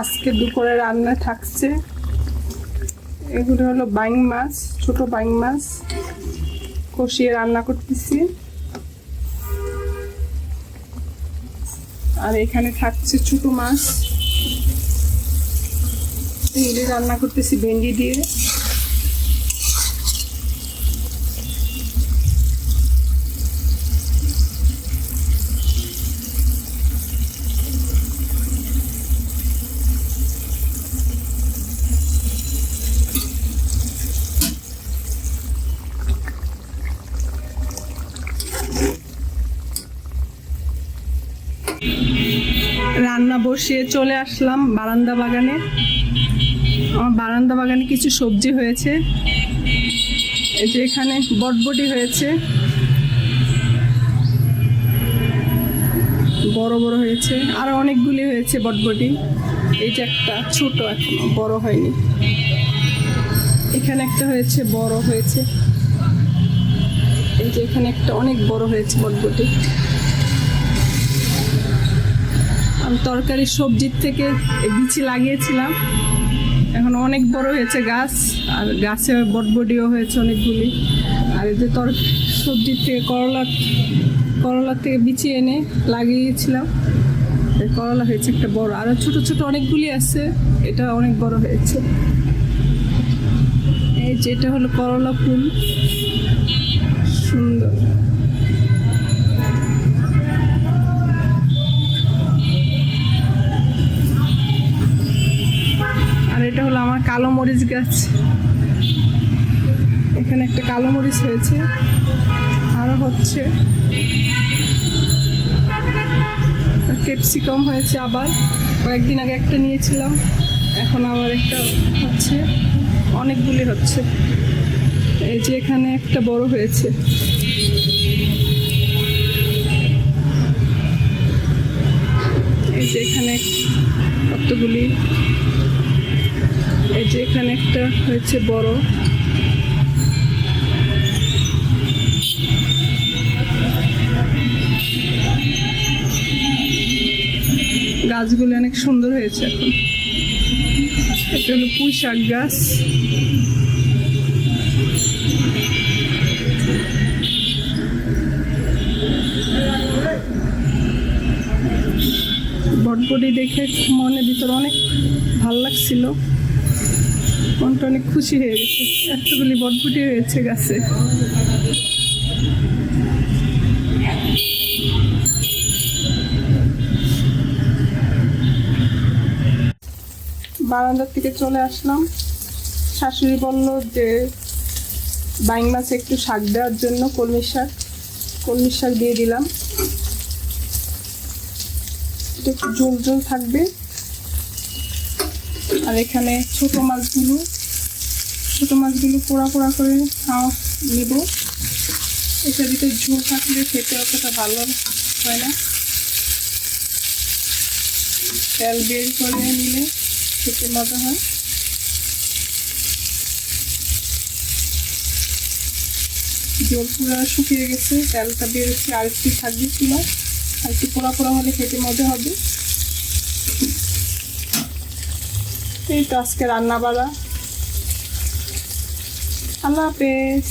আজকে দুপুরে রান্না থাকছে। এগুলো হলো বাইং মাছ, ছোট বাইং মাছ। কষিয়ে রান্না করতেছি। আর এখানে থাকছে ছোট মাছ। এগুলি রান্না করতেছি ভেন্ডি দিয়ে। রান্না বসিয়ে চলে আসলাম বারান্দা বাগানে। আমার বারান্দা বাগানে কিছু সবজি হয়েছে। এই যে এখানে বটবটি হয়েছে। বড় বড় হয়েছে। আরও অনেকগুলি হয়েছে বটবটি। এইটা একটা ছোট এখনও, বড় হয়নি। এখানে একটা হয়েছে, বড় হয়েছে। এই যে এখানে একটা অনেক বড় হয়েছে বটবটি। তরকারি সবজির থেকে বিচি লাগিয়েছিলাম। এখন অনেক বড় হয়েছে গাছ, আর গাছে বটবডিও হয়েছে অনেকগুলি। আর এই যে তর, সবজির থেকে করলা, করলার থেকে বিচি এনে লাগিয়েছিলাম। করলা হয়েছে একটা বড় আরও ছোট ছোট অনেকগুলি আছে, এটা অনেক বড় হয়েছে। এই যে এটা হলো করলা ফুল। সুন্দর। কালো মরিচ গাছ। এখানে একটা কালো মরিচ হয়েছে। আরও হচ্ছে। ক্যাপসিকাম হয়েছে আবার। কয়েকদিন আগে একটা নিয়েছিলাম। এখন আবার একটা হচ্ছে। অনেকগুলি হচ্ছে। এই যে এখানে একটা বড় হয়েছে। এই যে এখানে একটা হয়েছে বড়। গাছগুলো অনেক সুন্দর হয়েছে এখন। এটা হলো পুঁই শাক গাছ। বটবটি দেখে মনের ভিতর অনেক ভালো লাগছিল। মনটা অনেক খুশি হয়ে গেছে। এতগুলি বটবটি হয়েছে গাছে। বারান্দার থেকে চলে আসলাম। শাশুড়ি বলল যে, বাইং মাছে একটু শাক দেওয়ার জন্য কলমি শাক কলমি শাক দিয়ে দিলাম। একটু জল জল থাকবে। আর এখানে ছোট মাছগুলো ছোট মাছগুলো পোড়া পোড়া করে খাওয়া নেব। এটার ভিতরে ঝোল থাকলে খেতে অতটা ভালো হয় না। তেল বের করে নিলে খেতে মজা হয়। জল পুরো শুকিয়ে গেছে, তেলটা বেরোচ্ছে আর একটু থাকবে ছিল আর একটু পোড়া পোড়া হলে খেতে মজা হবে। এই তো আজকে রান্না বাড়া আল্লাহ হাফেজ।